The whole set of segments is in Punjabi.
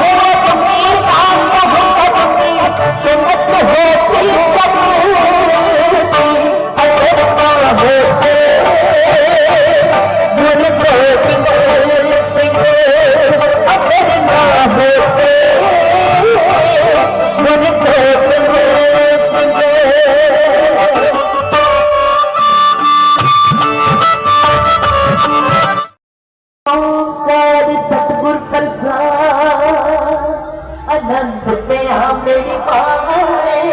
होर आंदीर सिम हो ਪਿਆ ਮੇਰੀ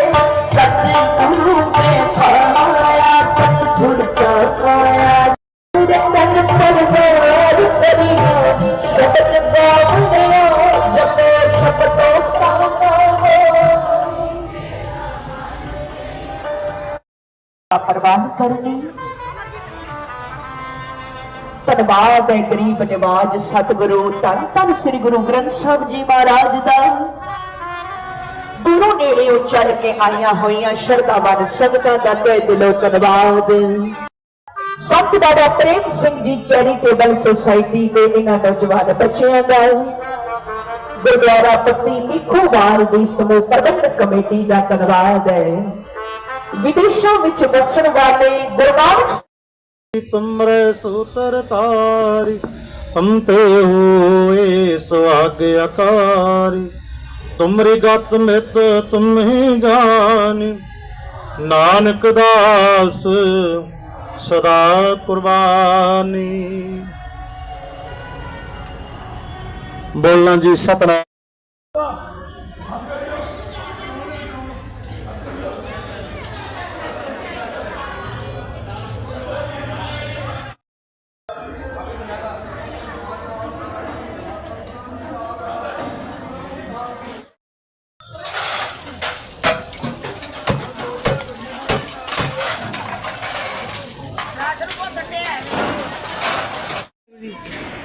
ਸਤਿਗੁਰੂ ਤੇ ਪਾਇਆ ਸਤਿਗੁਰ ਕਾ ਪਾਇਆ? ਤਨ ਪਰਵਾਰ ਕਰੀਓ ਸ਼ਬਦ ਗਾਵਣਿਓ ਜਪੋ ਸ਼ਬਦੋ ਪਾਵੋ ਪਰਵਾਹ ਕਰਨੀ। ਧੰਨਵਾਦ ਹੈ ਗਰੀਬ ਨਿਵਾਜ ਸਤਿਗੁਰੂ, ਧੰਨ ਧੰਨ ਸ੍ਰੀ ਗੁਰੂ ਗ੍ਰੰਥ ਸਾਹਿਬ ਜੀ ਮਹਾਰਾਜ ਦਾ। ਦੂਰੋਂ ਨੇੜਿਓਂ ਕੇ ਆਈਆਂ ਹੋਈਆਂ ਸ਼ਰਧਾਵਾਨ ਸੰਗਤਾਂ ਦਾ ਤਹਿ ਦਿਲੋਂ ਧੰਨਵਾਦ। ਸੰਤ ਬਾਬਾ ਪ੍ਰੇਮ ਸਿੰਘ ਜੀ ਚੈਰੀਟੇਬਲ ਸੁਸਾਇਟੀ ਦੇ ਇਹਨਾਂ ਨੌਜਵਾਨ ਬੱਚਿਆਂ ਦਾ ਗੁਰਦੁਆਰਾ ਪੱਤੀ ਮਿੱਖੂਵਾਲ ਦੀ ਸਮੂਹ ਪ੍ਰਬੰਧਕ ਕਮੇਟੀ ਦਾ ਧੰਨਵਾਦ ਹੈ। ਵਿਦੇਸ਼ਾਂ ਵਿੱਚ ਵਸਣ ਵਾਲੇ ਗੁਰਨਾਨਕ ਤੁਮਰੇ ਸੂਤਰ ਤਾਰੀ, ਤੁਮ ਤੇ ਹੋਏ ਸੁਆਗ ਆਕਾਰੀ। ਤੁਮਰੀ ਗਤ ਮਿਤ ਤੁਮ ਹੀ ਜਾਣੀ ਨਾਨਕ ਦਾਸ ਸਦਾ ਕੁਰਬਾਨੀ। ਬੋਲਣਾ ਜੀ ਸਤਨਾਮ।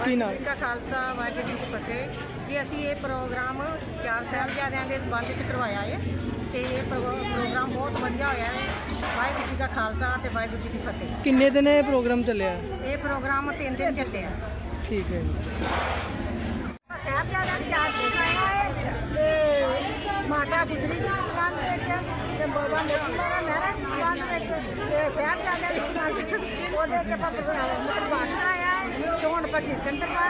ਕੀ ਨਾਮ? ਦਾ ਖਾਲਸਾ ਵਾਹਿਗੁਰੂ ਜੀ ਕੀ ਫਤਿਹ। ਜੀ ਅਸੀਂ ਇਹ ਪ੍ਰੋਗਰਾਮ ਚਾਰ ਸਾਹਿਬਜ਼ਾਦਿਆਂ ਦੇ ਸੰਬੰਧ ਵਿੱਚ ਕਰਵਾਇਆ ਹੈ ਤੇ ਇਹ ਪ੍ਰੋ- ਪ੍ਰੋਗਰਾਮ ਬਹੁਤ ਵਧੀਆ ਹੋਇਆ ਹੈ ਵਾਹਿਗੁਰੂ ਜੀ ਦਾ ਖਾਲਸਾ ਤੇ ਵਾਹਿਗੁਰੂ ਜੀ ਕੀ ਫਤਿਹ। ਕਿੰਨੇ ਦਿਨ ਇਹ ਪ੍ਰੋਗਰਾਮ ਚੱਲਿਆ? ਇਹ ਪ੍ਰੋਗਰਾਮ ਤਿੰਨ ਦਿਨ ਚੱਲਿਆ। ਠੀਕ ਹੈ ਜੀ। ਸਾਹਿਬਜ਼ਾਦਿਆਂ ਦੀ ਯਾਦ ਹੈ ਤੇ ਮਾਤਾ ਗੁਜਰੀ ਜੀ ਦੇ ਸੰਬੰਧ ਵਿੱਚ ਤੇ ਬਾਬਾ ਮੋਤੀ ਮਹਾਰਾਜ ਮਹਿਰਾ ਦੇ ਸੰਬੰਧ ਵਿੱਚ ਤੇ ਸਾਹਿਬਜ਼ਾਦਿਆਂ ਦੇ ਸੰਬੰਧ ਵਿੱਚ ਉਹਦੇ ਚ ਆਪਾਂ ਪਾਠ ਕਰਾਇਆ ਹੈ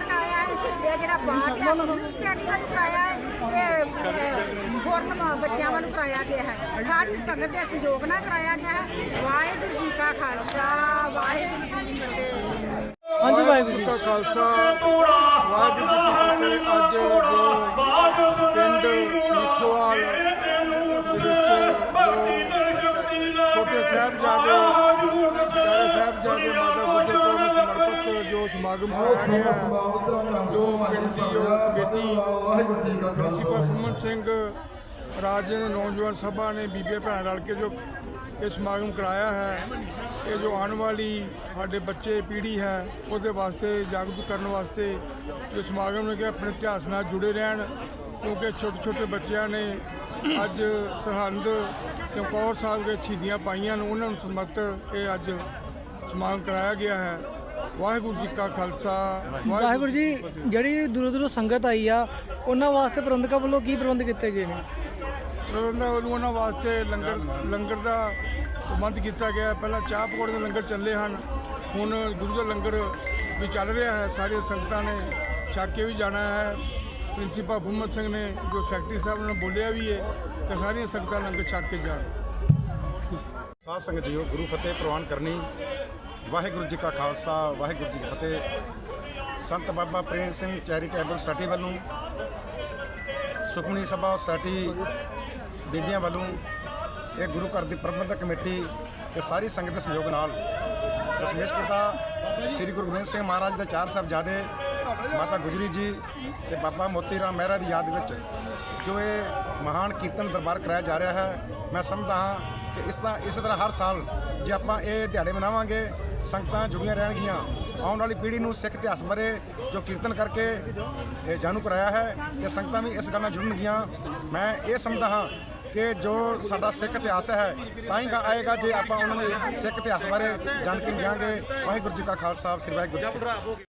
ਕਰਾਇਆ ਹੈ ਤੇ ਜਿਹੜਾ ਪਾਠ ਹੈ ਸਿਆਣੀ ਵਾਲੀ ਕਰਾਇਆ ਹੈ ਤੇ ਫੋਰਨ ਬੱਚਿਆਂ ਵੱਲੋਂ ਕਰਾਇਆ ਗਿਆ ਹੈ। ਸਾਰੀ ਸੰਗਤ ਦੇ ਸਹਿਯੋਗ ਨਾਲ ਕਰਾਇਆ ਗਿਆ ਹੈ। ਵਾਹਿਗੁਰੂ ਜੀ ਕਾ ਖਾਲਸਾ ਵਾਹਿਗੁਰੂ ਜੀ ਕੀ ਫਤਿਹ। ਹਾਂਜੀ ਵਾਹਿਗੁਰੂ ਜੀ ਕਾ ਖਾਲਸਾ ਵਾਹਿਗੁਰੂ ਜੀ ਕੀ ਫਤਿਹ ਅੱਜ ਜੋ ਪਿੰਡ ਲਿਖੋਵਾਲ ਦੇ ਵਿੱਚ ਜੋ ਛੋਟੇ ਸਾਹਿਬਜ਼ਾਦੇ ਪਿਆਰੇ ਸਮਾਗਮ ਹੋਇਆ ਗਿਆ ਜੋ ਪਿੰਡ ਦੀ ਜੋ ਬੇਟੀ ਪ੍ਰਿੰਸੀਪਲ ਫੁੰਮਨ ਸਿੰਘ ਰਾਜਨ ਨੌਜਵਾਨ ਸਭਾ ਨੇ ਬੀਬੀਆਂ ਭੈਣਾਂ ਰਲ ਕੇ ਜੋ ਇਹ ਸਮਾਗਮ ਕਰਾਇਆ ਹੈ ਇਹ ਜੋ ਆਉਣ ਵਾਲੀ ਸਾਡੇ ਬੱਚੇ ਪੀੜ੍ਹੀ ਹੈ ਉਹਦੇ ਵਾਸਤੇ ਜਾਗਰੂਕ ਕਰਨ ਵਾਸਤੇ ਜੋ ਸਮਾਗਮ ਨੇ ਕਿ ਆਪਣੇ ਇਤਿਹਾਸ ਨਾਲ ਜੁੜੇ ਰਹਿਣ ਕਿਉਂਕਿ ਛੋਟੇ ਛੋਟੇ ਬੱਚਿਆਂ ਨੇ ਅੱਜ ਸਰਹੰਦ ਚਮਕੌਰ ਸਾਹਿਬ ਦੇ ਸ਼ਹੀਦੀਆਂ ਪਾਈਆਂ ਨੂੰ ਉਹਨਾਂ ਨੂੰ ਸਮਰਪਿਤ ਇਹ ਅੱਜ ਸਮਾਗਮ ਕਰਾਇਆ ਗਿਆ ਹੈ। ਵਾਹਿਗੁਰੂ ਜੀ ਕਾ ਖਾਲਸਾ ਵਾਹਿਗੁਰੂ ਜੀ ਜਿਹੜੀ ਦੂਰੋਂ ਦੂਰੋਂ ਸੰਗਤ ਆਈ ਆ ਉਹਨਾਂ ਵਾਸਤੇ ਪ੍ਰਬੰਧਕਾਂ ਵੱਲੋਂ ਕੀ ਪ੍ਰਬੰਧ ਕੀਤੇ ਗਏ ਨੇ? ਪ੍ਰਬੰਧਾਂ ਵੱਲੋਂ ਉਹਨਾਂ ਵਾਸਤੇ ਲੰਗਰ ਲੰਗਰ ਦਾ ਪ੍ਰਬੰਧ ਕੀਤਾ ਗਿਆ। ਪਹਿਲਾਂ ਚਾਹ ਪਕੌੜੇ ਦੇ ਲੰਗਰ ਚੱਲੇ ਹਨ। ਹੁਣ ਗੁਰੂ ਦਾ ਲੰਗਰ ਵੀ ਚੱਲ ਰਿਹਾ ਹੈ। ਸਾਰੀਆਂ ਸੰਗਤਾਂ ਨੇ ਛਕ ਕੇ ਵੀ ਜਾਣਾ ਹੈ। ਪ੍ਰਿੰਸੀਪਲ ਫੁੰਮਤ ਸਿੰਘ ਨੇ ਜੋ ਸੈਕਟਰੀ ਸਾਹਿਬ ਨੇ ਬੋਲਿਆ ਵੀ ਹੈ ਕਿ ਸਾਰੀਆਂ ਸੰਗਤਾਂ ਲੰਗਰ ਛਕ ਕੇ ਜਾਣ। ਸਾਧ ਸੰਗਤ ਜੀਓ ਗੁਰੂ ਫਤਿਹ ਪ੍ਰਵਾਨ ਕਰਨੀ ਵਾਹਿਗੁਰੂ ਜੀ ਕਾ ਖਾਲਸਾ, ਵਾਹਿਗੁਰੂ ਜੀ ਕੀ ਫਤਿਹ। ਸੰਤ ਬਾਬਾ ਪ੍ਰੇਮ ਸਿੰਘ ਚੈਰੀਟੇਬਲ ਸੁਸਾਇਟੀ ਵੱਲੋਂ, ਸੁਖਮਨੀ ਸਭਾ ਸੁਸਾਇਟੀ ਬੀਬੀਆਂ ਵੱਲੋਂ, ਇਹ ਗੁਰੂ ਘਰ ਦੀ ਪ੍ਰਬੰਧਕ ਕਮੇਟੀ ਤੇ ਸਾਰੀ ਸੰਗਤ ਦੇ ਸਹਿਯੋਗ ਨਾਲ ਦਸ਼ਮੇਸ਼ ਪਿਤਾ ਸ੍ਰੀ ਗੁਰੂ ਗੋਬਿੰਦ ਸਿੰਘ ਮਹਾਰਾਜ ਦੇ ਚਾਰ ਸਾਹਿਬਜ਼ਾਦੇ, ਮਾਤਾ ਗੁਜਰੀ ਜੀ ਤੇ ਬਾਬਾ ਮੋਤੀ ਰਾਮ ਮਹਿਰਾ ਦੀ ਯਾਦ ਵਿੱਚ ਜੋ ਇਹ ਮਹਾਨ ਕੀਰਤਨ ਦਰਬਾਰ ਕਰਾਇਆ ਜਾ ਰਿਹਾ ਹੈ, ਮੈਂ ਸਮਝਦਾ ਹਾਂ ਕਿ ਇਸ ਦਾ ਇਸੇ ਤਰ੍ਹਾਂ ਹਰ ਸਾਲ ਜੇ ਆਪਾਂ ਇਹ ਦਿਹਾੜੇ ਮਨਾਵਾਂਗੇ ਸੰਗਤਾਂ ਜੁੜੀਆਂ ਰਹਿਣਗੀਆਂ। ਆਉਣ ਵਾਲੀ ਪੀੜ੍ਹੀ ਨੂੰ ਸਿੱਖ ਇਤਿਹਾਸ ਬਾਰੇ ਜੋ ਕੀਰਤਨ ਕਰਕੇ ਜਾਣੂ ਕਰਾਇਆ ਹੈ ਤੇ ਸੰਗਤਾਂ ਵੀ ਇਸ ਗੱਲ ਨਾਲ ਜੁੜਨਗੀਆਂ। ਮੈਂ ਇਹ ਸਮਝਦਾ ਹਾਂ ਕਿ ਜੋ ਸਾਡਾ ਸਿੱਖ ਇਤਿਹਾਸ ਹੈ, ਤਾਂ ਹੀ ਆਏਗਾ ਜੇ ਆਪਾਂ ਉਹਨਾਂ ਨੂੰ ਸਿੱਖ ਇਤਿਹਾਸ ਬਾਰੇ ਜਾਣਕਾਰੀ ਦਿਆਂਗੇ। ਵਾਹਿਗੁਰੂ ਜੀ ਕਾ ਖਾਲਸਾ, ਸ੍ਰੀ ਵਾਹਿਗੁਰੂ ਜੀ